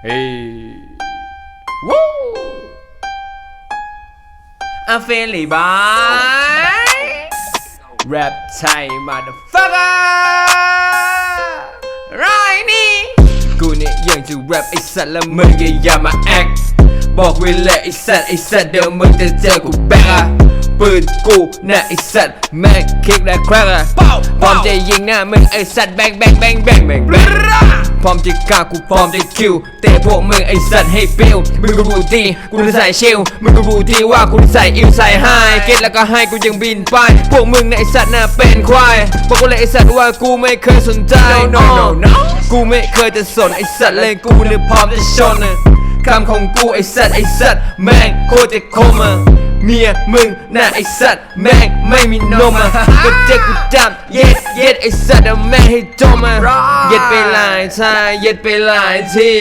Hey. Woo! I'm feeling by Rap Thai motherfucker ไรนี่กูเนี่ยยังจะแรปไอสัตว์แล้วมึงก็อย่ามาแอคบอกไว้เลยไอสัตว์ไอสัตว์เดี๋ยวมึงจะเจอกูแบกอะ ปืนกูน่ะไอสัตว์แม่งคิกและแครกอะพร้อมจะยิงหน้ามึงไอสัตว์แบงแบงแบงแบงแบงแบงพร้อมจะฆ่ากูพร้อมจะคิวเตะพวกมึงไอสัตว์ให้ปิวมึงก็รู้ดีกูจะใส่ชิลมึงก็รู้ดีว่ากูจะใส่อิวใส่ไฮเก็ตแล้วก็ให้กูยังบินไป พวกมึงในะไอสัตว์น่ะเป็นควายบอกกูเลยไอสัตว์ว่ากูไม่เคยสนใจ no no no กูไม่เคยจะสนไอสัตว์เลยกูเนี่ยพร้อมจะชนอะคำของกูไอสัตว์ไอสัตว์แม่งโคตรจะคมอะ เมียมึงน่ะไอสัตว์แม่งไม่มีนมอะก็เจ็บกูจับเย็ดเย็ดไอสัตว์อะแม่งให้จมอะเย็ดไปหลายชายเย็ดไปหลายที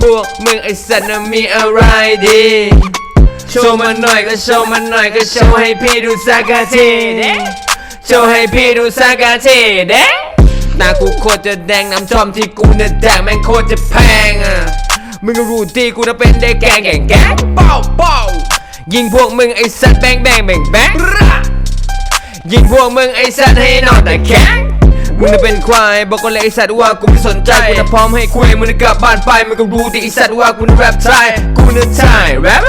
พวกมึงไอสัตว์น่ะมีอะไรดีโชว์มันหน่อยก็โชว์มันหน่อยก็โชว์ให้พี่ดูสักทีเด้โชว์ให้พี่ดูสักทีเด้หน้ากูโคตรจะแดงน้ำชอมที่กูเนี่ยแดงแม่งโคตรจะแพงอะมึงก็รู้ดีกูจะเป็นได้แกงแกงแกงเป้าเป้า ยิงพวกมึงไอ้สัตว์แบงแบงแบงแบงยิงพวกมึงไอ้สัตว์ให้นอนแต่แข็งมึงจะเป็นควายบอกกันเลยไอสัตว์ว่ากูไม่สนใจกูจะพร้อมให้คุยมึงจะกลับบ้านไปมึงก็รู้ดิไอสัตว์ว่ากูน่ะแรปไทยกูน่ะไทยแรป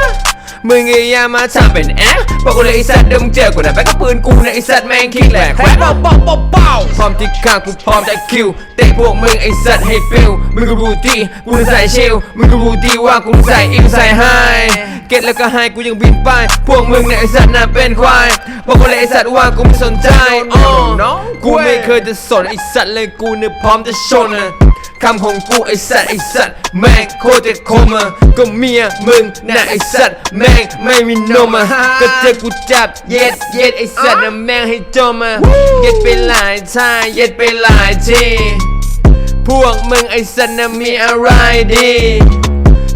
มึงไอ้ยามาทำเป็นแอคบอกกันเลยไอสัตว์เดิมงเจอกูนะแบกกับปืนกูนะไอสัตว์แม่งคิกแหลกแควเป้าเป้าเป้าเป้าพร้อมที่ข้างกูพร้อมจะคิวเตะพวกมึงไอสัตว์ให้ฟิลมึงก็รู้ดีกูน่ะใส่ชิลมึงก็รู้ดีว่ากูน่ะใส่อินใส่ไฮ เก็ตแล้วก็ไฮกูยังบินไป พวกมึงเนี่ยไอสัตว์น่ะเป็นควายบอกกันเลยไอสัตว์ว่ากูไม่สนใจอ๋อกูไม่เคยจะสนไอสัตว์เลยกูเนี่ยพร้อมจะชนอะคำของกูไอสัตว์ไอสัตว์แม่งโคตรจะคมอะก็เมียมึงน่ะไอสัตว์แม่งไม่มีนมอะก็เจอกูจับเย็ดเย็ดไอสัตว์น่ะแม่งให้จมอะเย็ดไปหลายชายเย็ดไปหลายทีพวกมึงไอสัตว์น่ะมีอะไรดี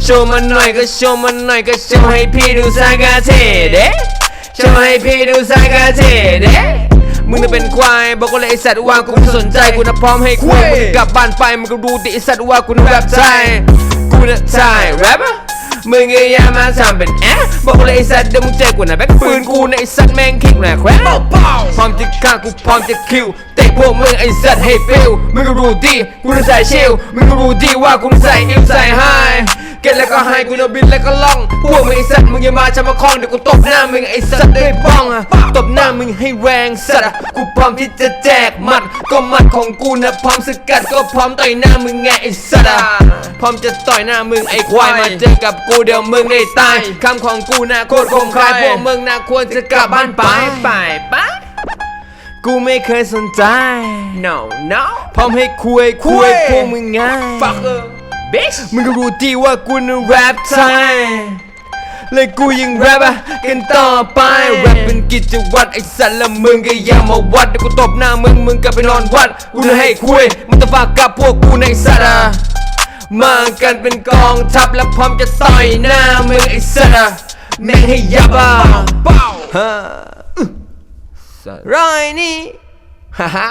โชว์มันหน่อยก็โชว์มันหน่อยก็โชว์ให้พี่ดูสักทีเด้โชว์ให้พี่ดูสักทีเด้มึงจะเป็นควายบอกกันเลยไอสัตว์ว่ากูไม่สนใจกูน่ะพร้อมให้คุยมึงกลับบ้านไปมึงก็รู้ดิไอสัตว์ว่ากูน่ะแรปไทยกูน่ะไทยแรปมึงไอ้ยามาทำเป็นแอะบอกกันเลยไอสัตว์เดี๋ยวมึงเจอกูนะแบ็คปืนกูในะไอสัตว์แม่งคิกแหละแควพร้อมจะฆ่ากูพร้อมจะคิวเตะพวกมึงไอสัตว์ให้ฟิลมึงก็รู้ดีกูน่ะใส่ชิลมึงก็รู้ดีว่ากูน่ะใส่อิวใส่ไฮ เก็ตแล้วก็ให้กูจะบินแล้วก็ล่อง พวกมึงไอ้สัตว์มึงอย่ามาจะมาคล้องเดี๋ยวกูตบหน้ามึงไอ้สัตว์ด้วยบ้องอะตบหน้ามึงให้แรงสัตว์อะกูพร้อมที่จะแจกหมัด ก็หมัดของกูนะพร้อมสกัดก็พร้อมต่อยหน้ามึงไงไอ้สัตว์อะพร้อมจะต่อยหน้ามึงไอ้ควายมาเจอกับกูเดี๋ยวมึงได้ตายคำของกูนะโคตรคมคายพวกมึงนะควรจะกลับบ้านไปไปไปกูไม่เคยสนใจ no no พร้อมให้คุยคุยพวกมึงไง fucker bitch มึงก็รู้ดีว่ากูน่ะแรปไทยเลยกูยังแรปอะกันต่อไปแรปเป็นกิจวัตรไอ้สัตว์และมึงก็อย่ามาวัดเดี๋ยวกูตบหน้ามึงมึงก็ไปนอนวัดกูน่ะให้คุยมึงต้องฝากกับพวกกูในสัตว์อะมากันเป็นกองทัพและพร้อมจะต่อยหน้ามึงไอ้สัตว์อะแม่งให้ยับอะฮะร้อยนี่ฮ่าฮ่า